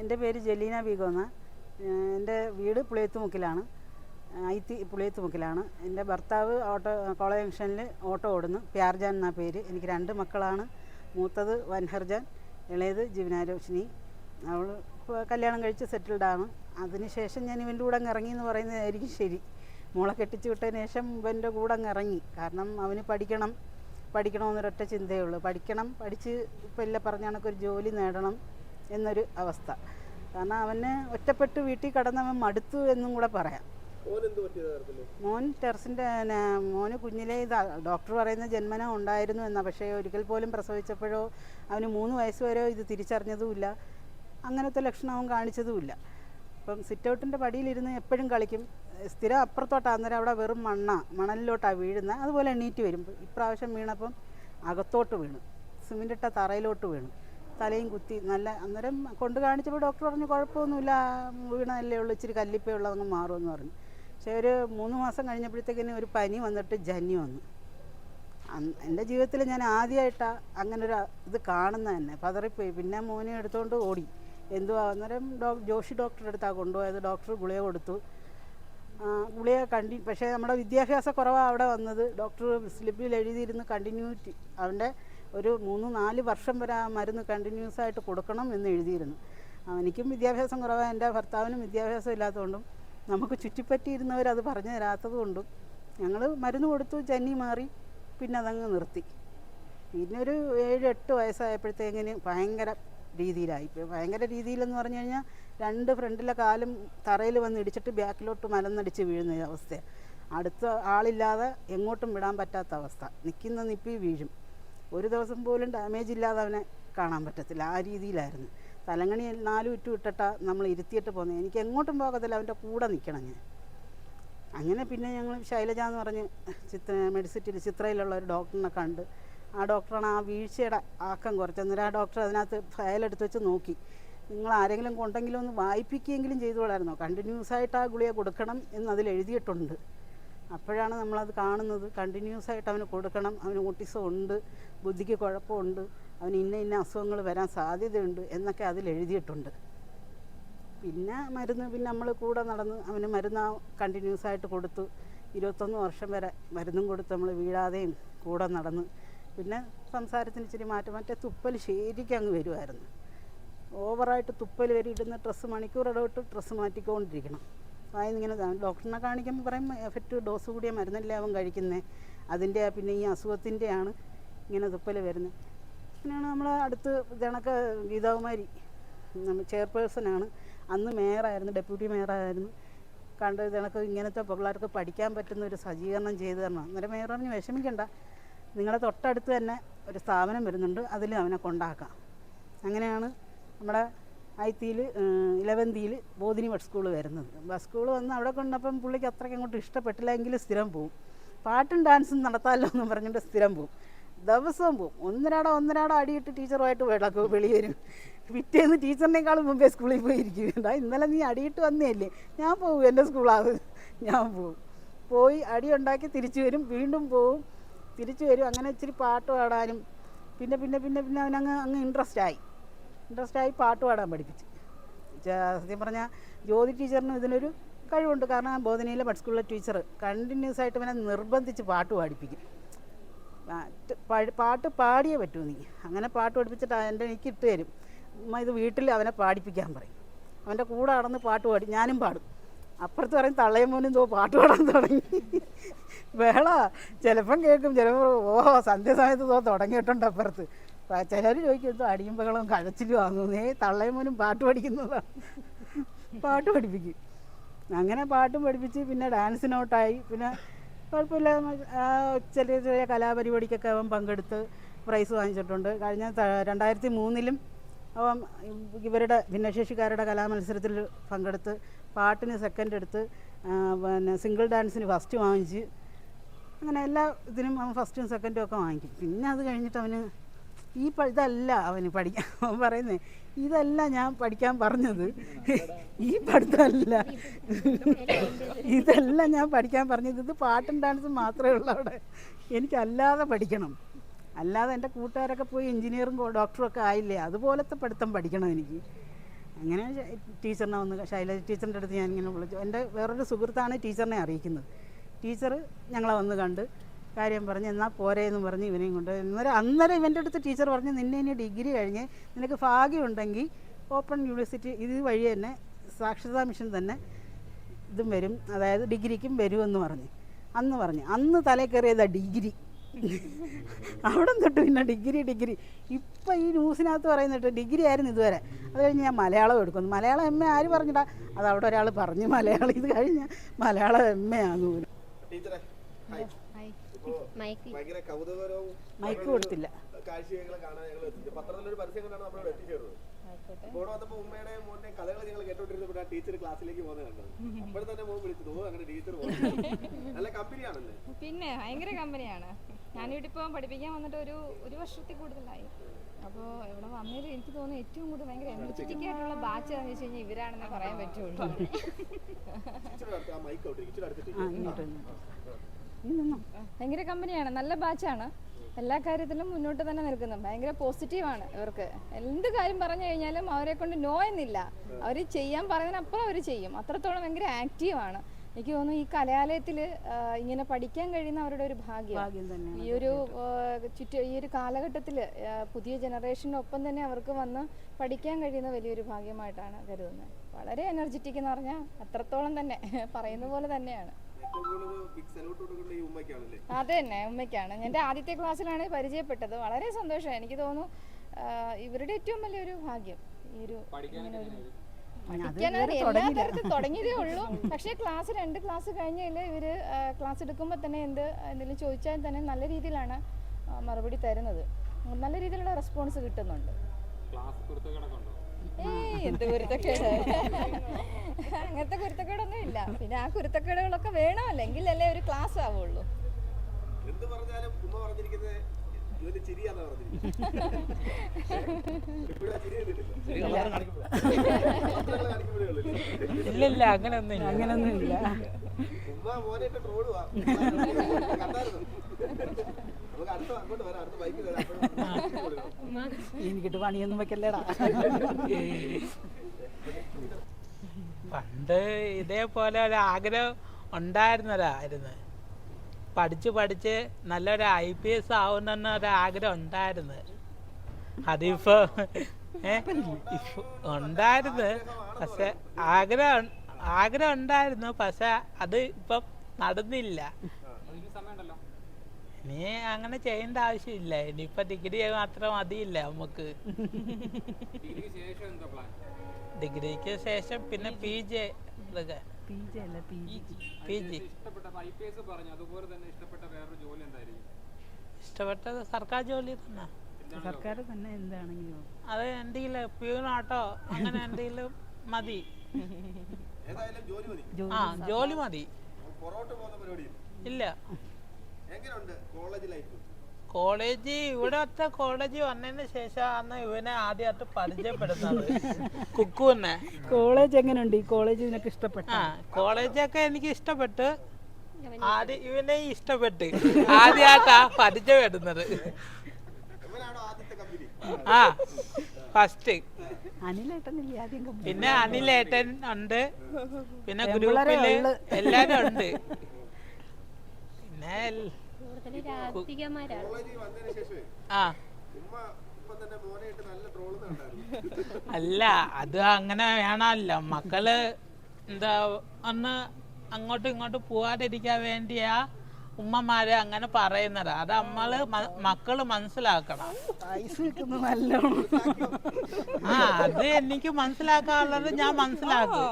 എന്റെ പേര് ജലീന ബീഗോന്ന്. എന്റെ വീട് പുളിയത്തുമുക്കിലാണ്. ഐത്തി പുളിയത്തുമുക്കിലാണ്. എന്റെ ഭർത്താവ് ഓട്ടോ കോളേജ് ജംഗ്ഷനിൽ ഓട്ടോ ഓടുന്നു. പ്യാർജാൻ എന്നാ പേര്. എനിക്ക് രണ്ട് മക്കളാണ്. മൂത്തത് വൻഹർജാൻ ഇളയത് ജീവനാരോഷിനി അവൾ കല്യാണം കഴിച്ച് സെറ്റിൽഡാണ് അതിനുശേഷം ഞാൻ ഇവന്റെ കൂടെ ഇറങ്ങി എന്ന് പറയുന്നതായിരിക്കും ശരി. മോളെ കെട്ടിച്ച് വിട്ടതിന് ശേഷം ഇവന്റെ കൂടെ ഇറങ്ങി. കാരണം അവന് പഠിക്കണം. പഠിക്കണമെന്നൊരൊറ്റ ചിന്തയേ ഉള്ളൂ. പഠിക്കണം പഠിച്ച് ഇപ്പം എല്ലാം പറഞ്ഞ കണക്കൊരു ജോലി നേടണം. എന്നൊരു അവസ്ഥ. കാരണം അവന് ഒറ്റപ്പെട്ട് വീട്ടിൽ കിടന്നവൻ മടുത്തു എന്നും കൂടെ പറയാം. മോൻ ടെറസിന്റെ മോന് കുഞ്ഞിലെ ഇത് ഡോക്ടർ പറയുന്ന ജന്മന ഉണ്ടായിരുന്നു എന്നാ. പക്ഷേ ഒരിക്കൽ പോലും പ്രസവിച്ചപ്പോഴോ അവന് മൂന്ന് വയസ്സ് വരെയോ ഇത് തിരിച്ചറിഞ്ഞതുമില്ല. അങ്ങനത്തെ ലക്ഷണം അവൻ കാണിച്ചതുമില്ല. അപ്പം സിറ്റൗട്ടിന്റെ പടിയിലിരുന്ന് എപ്പോഴും കളിക്കും. സ്ഥിരം അപ്പുറത്തോട്ടാണ് അന്നേരം അവിടെ വെറും മണ്ണ മണലിലോട്ടാണ് വീഴുന്നത്. അതുപോലെ എണീറ്റ് വരും. ഇപ്രാവശ്യം വീണപ്പം അകത്തോട്ട് വീണു. സിമിന്റെ ഇട്ട തറയിലോട്ട് വീണു. തലയും കുത്തി നല്ല അന്നേരം കൊണ്ട് കാണിച്ചപ്പോൾ ഡോക്ടർ പറഞ്ഞു കുഴപ്പമൊന്നുമില്ല വീണതല്ലേ ഉള്ളൂ ഇച്ചിരി കല്ലിപ്പേ ഉള്ളതങ്ങ് മാറുമെന്ന് പറഞ്ഞു. പക്ഷേ ഒരു മൂന്ന് മാസം കഴിഞ്ഞപ്പോഴത്തേക്കിന് ഒരു പനി വന്നിട്ട് ജന്നി വന്നു. എന്റെ ജീവിതത്തിൽ ഞാൻ ആദ്യമായിട്ടാണ് അങ്ങനെ ഒരു ഇത് കാണുന്നത് തന്നെ. പതറിപ്പോയി. പിന്നെ മോനെ എടുത്തുകൊണ്ട് ഓടി. എന്തുവാ? അന്നേരം ഡോ ജോഷി ഡോക്ടറുടെ അടുത്താണ് കൊണ്ടുപോയത്. ഡോക്ടർ ഗുളിക കൊടുത്തു. ഗുളിക കണ്ടി പക്ഷേ നമ്മുടെ വിദ്യാഭ്യാസ കുറവാണ് അവിടെ വന്നത്. ഡോക്ടർ സ്ലിപ്പിൽ എഴുതിയിരുന്ന് കണ്ടിന്യൂറ്റി അവന്റെ ഒരു മൂന്ന് നാല് വർഷം വരെ ആ മരുന്ന് കണ്ടിന്യൂസ് ആയിട്ട് കൊടുക്കണം എന്ന് എഴുതിയിരുന്നു. എനിക്കും വിദ്യാഭ്യാസം കുറവാണ് എന്റെ ഭർത്താവിനും വിദ്യാഭ്യാസം ഇല്ലാത്തതുകൊണ്ടും നമുക്ക് ചുറ്റിപ്പറ്റിയിരുന്നവർ അത് പറഞ്ഞു തരാത്തത് കൊണ്ടും ഞങ്ങൾ മരുന്ന് കൊടുത്തു ജന്നി മാറി പിന്നെ അതങ്ങ് നിർത്തി. പിന്നെ ഒരു ഏഴ് എട്ട് വയസ്സായപ്പോഴത്തേക്കിന് ഭയങ്കര രീതിയിലായി. ഭയങ്കര രീതിയിലെന്ന് പറഞ്ഞു കഴിഞ്ഞാൽ രണ്ട് ഫ്രണ്ടിലെ കാലും തറയിൽ വന്ന് ഇടിച്ചിട്ട് ബാക്കിലോട്ട് മലന്നടിച്ച് വീഴുന്ന അവസ്ഥയാണ് അടുത്ത ആളില്ലാതെ എങ്ങോട്ടും വിടാൻ പറ്റാത്ത അവസ്ഥ. നിൽക്കുന്ന നിപ്പി വീഴും. ഒരു ദിവസം പോലും ഡാമേജ് ഇല്ലാതെ അവനെ കാണാൻ പറ്റത്തില്ല. ആ രീതിയിലായിരുന്നു. തലങ്ങണി നാലും ഇറ്റു ഇട്ടിട്ടാ നമ്മൾ ഇരുത്തിയിട്ട് പോകുന്നത് എനിക്ക് എങ്ങോട്ടും പോകത്തില്ല. അവന്റെ കൂടെ നിൽക്കണം ഞാൻ. അങ്ങനെ പിന്നെ ഞങ്ങൾ ശൈലജ എന്ന് പറഞ്ഞ് ചിത്ര മെഡിസിറ്റിയിൽ ചിത്രയിലുള്ള ഒരു ഡോക്ടറിനെ കണ്ട് ആ ഡോക്ടറാണ് ആ വീഴ്ചയുടെ ആക്കം കുറച്ച്. അന്നേരം ആ ഡോക്ടർ അതിനകത്ത് ഫയലെടുത്ത് വെച്ച് നോക്കി. നിങ്ങൾ ആരെങ്കിലും കൊണ്ടെങ്കിലും ഒന്ന് വായിപ്പിക്കുകയെങ്കിലും ചെയ്തുകൊള്ളായിരുന്നോ കണ്ടിന്യൂസ് ആയിട്ട് ആ ഗുളിക കൊടുക്കണം എന്ന് അതിൽ എഴുതിയിട്ടുണ്ട്. അപ്പോഴാണ് നമ്മളത് കാണുന്നത്. കണ്ടിന്യൂസ് ആയിട്ട് അവന് കൊടുക്കണം. അവന് ഓട്ടിസം ഉണ്ട് ബുദ്ധിക്ക് കുഴപ്പമുണ്ട്. അവന് ഇന്ന ഇന്ന അസുഖങ്ങൾ വരാൻ സാധ്യതയുണ്ട് എന്നൊക്കെ അതിൽ എഴുതിയിട്ടുണ്ട്. പിന്നെ മരുന്ന് പിന്നെ നമ്മൾ കൂടെ നടന്ന് അവന് മരുന്ന് കണ്ടിന്യൂസ് ആയിട്ട് കൊടുത്തു. ഇരുപത്തൊന്ന് വർഷം വരെ മരുന്നും കൊടുത്ത് നമ്മൾ വീഴാതെയും കൂടെ നടന്ന്. പിന്നെ സംസാരത്തിന് ഇച്ചിരി മാറ്റം. മറ്റേ തുപ്പൽ ശരിക്കും അങ്ങ് വരുമായിരുന്നു. ഓവറായിട്ട് തുപ്പൽ വരെ ഇടുന്ന ഡ്രസ്സ് മണിക്കൂർ ഇടവിട്ട് ഡ്രസ്സ് മാറ്റിക്കൊണ്ടിരിക്കണം. ഇങ്ങനെ ഡോക്ടറിനെ കാണിക്കുമ്പോൾ പറയും എഫക്റ്റ് ഡോസ് കൂടിയ മരുന്നല്ലേ അവൻ കഴിക്കുന്നത് അതിന്റെ പിന്നെ ഈ അസുഖത്തിന്റെയാണ് ഇങ്ങനെ തുപ്പൽ വരുന്നത് പിന്നെയാണ് നമ്മൾ അടുത്ത് ഇതണക്ക് ഗീതാകുമാരി ചെയർപേഴ്സണാണ് അന്ന് മേയറായിരുന്നു ഡെപ്യൂട്ടി മേയറായിരുന്നു. കണ്ട് ഇതണക്ക് ഇങ്ങനത്തെ പിള്ളേർക്ക് പഠിക്കാൻ പറ്റുന്ന ഒരു സജ്ജീകരണം ചെയ്തു തരണം. അന്നേരം മേയർ പറഞ്ഞ് വിഷമിക്കണ്ട. നിങ്ങളെ തൊട്ടടുത്ത് തന്നെ ഒരു സ്ഥാപനം വരുന്നുണ്ട്. അതിൽ അവനെ കൊണ്ടാക്കാം. അങ്ങനെയാണ് നമ്മുടെ ഐത്തിയിൽ ഇലവന്തിയിൽ ബോധിനി ബസ് സ്കൂൾ വരുന്നത്. ബസ് സ്കൂൾ വന്ന് അവിടെ കൊണ്ടപ്പം പുള്ളിക്ക് അത്രയ്ക്ക് അങ്ങോട്ട് ഇഷ്ടപ്പെട്ടില്ല എങ്കിലും സ്ഥിരം പോവും. പാട്ടും ഡാൻസും നടത്താമല്ലോ എന്ന് പറഞ്ഞിട്ട് സ്ഥിരം പോവും. ദിവസവും പോവും. ഒന്നരാടോ ഒന്നരാടോ അടിയിട്ട് ടീച്ചറുമായിട്ട് വിളക്ക് വെളി വരും. പിറ്റേന്ന് ടീച്ചറിനേക്കാളും മുമ്പേ സ്കൂളിൽ പോയിരിക്കും എന്താ ഇന്നലെ നീ അടിയിട്ട് വന്നേയല്ലേ? ഞാൻ പോകും എന്റെ സ്കൂളാണ്. ഞാൻ പോവും. പോയി അടി ഉണ്ടാക്കി തിരിച്ചു വരും. വീണ്ടും പോവും. തിരിച്ചു വരും. അങ്ങനെ ഇച്ചിരി പാട്ട് പാടാനും. പിന്നെ പിന്നെ പിന്നെ പിന്നെ അവനങ്ങ് അങ്ങ് ഇൻട്രസ്റ്റ് ആയി. ഇൻട്രസ്റ്റ് ആയി പാട്ട് പാടാൻ പഠിപ്പിച്ചു. സത്യം പറഞ്ഞാൽ ജ്യോതി ടീച്ചറിനും ഇതിനൊരു കഴിവുണ്ട്. കാരണം ബോധനയിലെ ബഡ് സ്കൂളിലെ ടീച്ചർ കണ്ടിന്യൂസ് ആയിട്ട് ഇവനെ നിർബന്ധിച്ച് പാട്ട് പാടിപ്പിക്കും. പാട്ട് പാടിയേ പറ്റൂ നീ. അങ്ങനെ പാട്ട് പഠിപ്പിച്ചിട്ട് എന്റെ എനിക്ക് ഇട്ട് തരും. അമ്മ ഇത് വീട്ടിൽ അവനെ പാടിപ്പിക്കാൻ പറയും. അവന്റെ കൂടെ നടന്ന് പാട്ട് പാടി ഞാനും പാടും. അപ്പുറത്ത് പറയും തള്ളയും മോനും തോ പാട്ട് പാടാൻ തുടങ്ങി. വേള ചിലപ്പം കേൾക്കും ചിലപ്പോൾ ഓ സന്ധ്യസമയത്ത് തോ തുടങ്ങിയിട്ടുണ്ട് അപ്പുറത്ത്. ചിലർ ചോദിക്കും അടിയും ബഹളവും കഴച്ചിലും ആകുന്നേ. തള്ളയും മോനും പാട്ട് പഠിക്കുന്നതാണ് പാട്ട് പഠിപ്പിക്കും. അങ്ങനെ പാട്ടും പഠിപ്പിച്ച് പിന്നെ ഡാൻസിനോട്ടായി. പിന്നെ കുഴപ്പമില്ല. ചെറിയ ചെറിയ കലാപരിപാടിക്കൊക്കെ അവൻ പങ്കെടുത്ത് പ്രൈസ് വാങ്ങിച്ചിട്ടുണ്ട്. കഴിഞ്ഞ രണ്ടായിരത്തി മൂന്നിലും അവൻ ഇവരുടെ ഭിന്നശേഷിക്കാരുടെ കലാമത്സരത്തിൽ പങ്കെടുത്ത് പാട്ടിന് സെക്കൻഡ് എടുത്ത് പിന്നെ സിംഗിൾ ഡാൻസിന് ഫസ്റ്റ് വാങ്ങിച്ച്. അങ്ങനെ എല്ലാ ഇതിനും അവൻ ഫസ്റ്റും സെക്കൻഡും ഒക്കെ വാങ്ങിക്കും. പിന്നെ അത് കഴിഞ്ഞിട്ട് അവന് ഈ ഇതല്ല അവന് പഠിക്കാൻ അവൻ പറയുന്നേ ഇതല്ല ഞാൻ പഠിക്കാൻ പറഞ്ഞത്. ഈ പഠിത്തമല്ല. ഇതല്ല ഞാൻ പഠിക്കാൻ പറഞ്ഞത്. ഇത് പാട്ടും ഡാൻസും മാത്രമേ ഉള്ളൂ അവിടെ. എനിക്കല്ലാതെ പഠിക്കണം. അല്ലാതെ എന്റെ കൂട്ടുകാരൊക്കെ പോയി എഞ്ചിനീയറും ഡോക്ടറും ഒക്കെ ആയില്ലേ? അതുപോലത്തെ പഠിത്തം പഠിക്കണം എനിക്ക്. അങ്ങനെ ടീച്ചറിനെ വന്ന് ശൈലജ ടീച്ചറിന്റെ അടുത്ത് ഞാൻ ഇങ്ങനെ വിളിച്ചു. എന്റെ വേറൊരു സുഹൃത്താണ് ടീച്ചറിനെ അറിയിക്കുന്നത്. ടീച്ചർ ഞങ്ങളെ വന്ന് കണ്ട് കാര്യം പറഞ്ഞ് എന്നാൽ പോരേ എന്ന് പറഞ്ഞ് ഇവനെയും കൊണ്ട് അന്നേരം അന്നേരം ഇവന്റെ അടുത്ത് ടീച്ചർ പറഞ്ഞ് നിന്നെ ഇനി ഡിഗ്രി കഴിഞ്ഞ് നിനക്ക് ഭാഗ്യമുണ്ടെങ്കിൽ ഓപ്പൺ യൂണിവേഴ്സിറ്റി ഇത് വഴി തന്നെ സാക്ഷരതാ മിഷൻ തന്നെ ഇതും വരും അതായത് ഡിഗ്രിക്കും വരുമെന്ന് പറഞ്ഞ്. അന്ന് പറഞ്ഞു അന്ന് തലേ കയറിയതാ ഡിഗ്രി. അവിടെ തൊട്ട് പിന്നെ ഡിഗ്രി ഡിഗ്രി. ഇപ്പം ഈ ന്യൂസിനകത്ത് പറയുന്നിട്ട് ഡിഗ്രി ആയിരുന്നു ഇതുവരെ. അത് കഴിഞ്ഞ് ഞാൻ മലയാളം എടുക്കുന്നു. മലയാളം എം എ ആര് പറഞ്ഞിട്ടാ? അത് അവിടെ ഒരാൾ പറഞ്ഞു മലയാളം. ഇത് കഴിഞ്ഞ് മലയാളം എം എ ആകുന്നു. ടീച്ചറെ ഹായ്. ഇപ്പോ ഭയങ്കര കൗതുകകരവും മൈക്ക്. കൊടുത്തില്ല. പിന്നെ ഭയങ്കര കമ്പനിയാണ്. ഞാനിവിടെ ഇപ്പം പഠിപ്പിക്കാൻ വന്നിട്ട് ഒരു ഒരു വർഷത്തിൽ കൂടുതലായി. അപ്പോൾ ഇവിടെ വന്നതിൽ എനിക്ക് തോന്നുന്നു ഏറ്റവും കൂടുതൽ ഭയങ്കര എനർജറ്റിക് ആയിട്ടുള്ള ബാച്ച് എന്ന് വെച്ച് കഴിഞ്ഞാൽ ഇവരാണെന്ന് പറയാൻ പറ്റുള്ളൂ. ഭയങ്കര കമ്പനിയാണ് നല്ല ബാച്ചാണ് എല്ലാ കാര്യത്തിലും മുന്നോട്ട് തന്നെ നിൽക്കുന്നു. ഭയങ്കര പോസിറ്റീവാണ് ഇവർക്ക്. എന്ത് കാര്യം പറഞ്ഞു കഴിഞ്ഞാലും അവരെ കൊണ്ട് നോ എന്നില്ല. അവർ ചെയ്യാൻ പറയുന്നതിനപ്പുറം അവർ ചെയ്യും. അത്രത്തോളം ഭയങ്കര ആക്റ്റീവാണ് എനിക്ക് തോന്നുന്നു ഈ കലാലയത്തിൽ ഇങ്ങനെ പഠിക്കാൻ കഴിയുന്ന അവരുടെ ഒരു ഭാഗ്യം. ഭാഗ്യം ഈ ഒരു ചുറ്റ ഈ ഒരു കാലഘട്ടത്തിൽ പുതിയ ജനറേഷനൊപ്പം തന്നെ അവർക്ക് വന്ന് പഠിക്കാൻ കഴിയുന്ന വലിയൊരു ഭാഗ്യമായിട്ടാണ് കരുതുന്നത്. വളരെ എനർജറ്റിക് എന്ന് പറഞ്ഞാൽ അത്രത്തോളം തന്നെ. പറയുന്ന പോലെ തന്നെയാണ്. അത് തന്നെ ഉമ്മയ്ക്കാണ്. എന്റെ ആദ്യത്തെ ക്ലാസ്സിലാണ് പരിചയപ്പെട്ടത്. വളരെ സന്തോഷം എനിക്ക് തോന്നുന്നു ഇവരുടെ ഏറ്റവും വലിയൊരു ഭാഗ്യം ഈ ഒരു എല്ലാ തരത്തിൽ തുടങ്ങിയതേ ഉള്ളൂ. പക്ഷേ ക്ലാസ് രണ്ട് ക്ലാസ് കഴിഞ്ഞതിൽ ഇവർ ക്ലാസ് എടുക്കുമ്പോൾ തന്നെ എന്ത് എന്തെങ്കിലും ചോദിച്ചാൽ തന്നെ നല്ല രീതിയിലാണ് മറുപടി തരുന്നത്. നല്ല രീതിയിലുള്ള റെസ്പോൺസ് കിട്ടുന്നുണ്ട്. ഏയ് എന്ത് കുരുത്തക്കേട് അങ്ങനത്തെ കുരുത്തക്കേടൊന്നും ഇല്ല. പിന്നെ ആ കുരുത്തക്കേടുകളൊക്കെ അല്ലെങ്കിൽ അല്ലേ ഒരു ക്ലാസ് ആവുള്ളൂ. എന്ത് പറഞ്ഞാലും ഉമ്മ പറഞ്ഞിരിക്കുന്നത് ചിരിയാന്നാ പറഞ്ഞിരിക്കുന്നത്. ഇല്ലേ? ഇല്ല. അങ്ങനൊന്നും ഇല്ല. ഉമ്മ മോനെ ട്രോളുവാ. എനിക്കിട്ട് പണിയൊന്നും വെക്കല്ലേടാ. പണ്ട് ഇതേപോലെ ഒരു ആഗ്രഹം ഉണ്ടായിരുന്നതായിരുന്നു. പഠിച്ച് പഠിച്ച് നല്ലൊരു ഐ പി എസ് ആവുന്ന ഒരാഗ്രഹം ഉണ്ടായിരുന്നു. അതിപ്പോ ഉണ്ടായിരുന്നു. പക്ഷെ ആഗ്രഹം ആഗ്രഹം ഉണ്ടായിരുന്നു. പക്ഷെ അത് ഇപ്പം നടന്നില്ല. ഇനി അങ്ങനെ ചെയ്യേണ്ട ആവശ്യമില്ല. ഇനിയിപ്പോ ഡിഗ്രി മാത്രം മതിയില്ല നമുക്ക്. ഡിഗ്രിക്ക് ശേഷം പിന്നെ പി ജി. പി ജി അല്ല പി ജി. P G. ഇഷ്ടപ്പെട്ട ഐ പറഞ്ഞു. അതുപോലെ തന്നെ ഇഷ്ടപ്പെട്ട വേറൊരു ജോലി എന്തായിരിക്കും? ഇഷ്ടപ്പെട്ടത് സർക്കാർ ജോലി തന്നെ. സർക്കാർ തന്നെ എന്താണെങ്കിലും. അത് എന്തെങ്കിലും പ്യൂണാട്ടോ അങ്ങനെ എന്തെങ്കിലും മതി. ജോലി മതി. ആ ജോലി മതി. ഇല്ല. എങ്ങനെയുണ്ട് കോളേജ് ലൈഫ്? കോളേജ് ഇവിടത്തെ കോളേജ് വന്നതിന് അന്ന് ഇവനെ ആദ്യമായിട്ട് പരിചയപ്പെടുന്നത്. കുക്കുവിനെ. കോളേജ് എങ്ങനെയുണ്ട് ഈ കോളേജ് നിനക്ക് ഇഷ്ടപ്പെട്ട? ആ കോളേജൊക്കെ എനിക്ക് ഇഷ്ടപ്പെട്ടു. ആദ്യം ഇവനെ ഇഷ്ടപ്പെട്ട്. ആദ്യമായിട്ടാ പരിചയപ്പെടുന്നത്. എങ്ങനെയാണോ ആദ്യത്തെ കമ്പനി ആ ഫസ്റ്റ് പിന്നെ അനിലേട്ടൻ ഉണ്ട്. പിന്നെ ഗ്രൂപ്പിൽ. എല്ലാരും ഉണ്ട്. പിന്നെ ആ ഉമ്മ ഇപ്പൊ തന്നെ മോനായിട്ട് നല്ല ട്രോളുന്ന ഉണ്ടായിരുന്നു അല്ല അത് അങ്ങനെ വേണമല്ലോ. മക്കൾ എന്താ ഒന്ന് അങ്ങോട്ടും ഇങ്ങോട്ടും പോവാതിരിക്കാൻ വേണ്ടിയാ ഉമ്മമാര് അങ്ങനെ പറയുന്നത്. അത് നമ്മൾ മക്കൾ മനസ്സിലാക്കണം. ആ അത് എനിക്ക് മനസ്സിലാക്കാനുള്ളത് ഞാൻ മനസ്സിലാക്കും.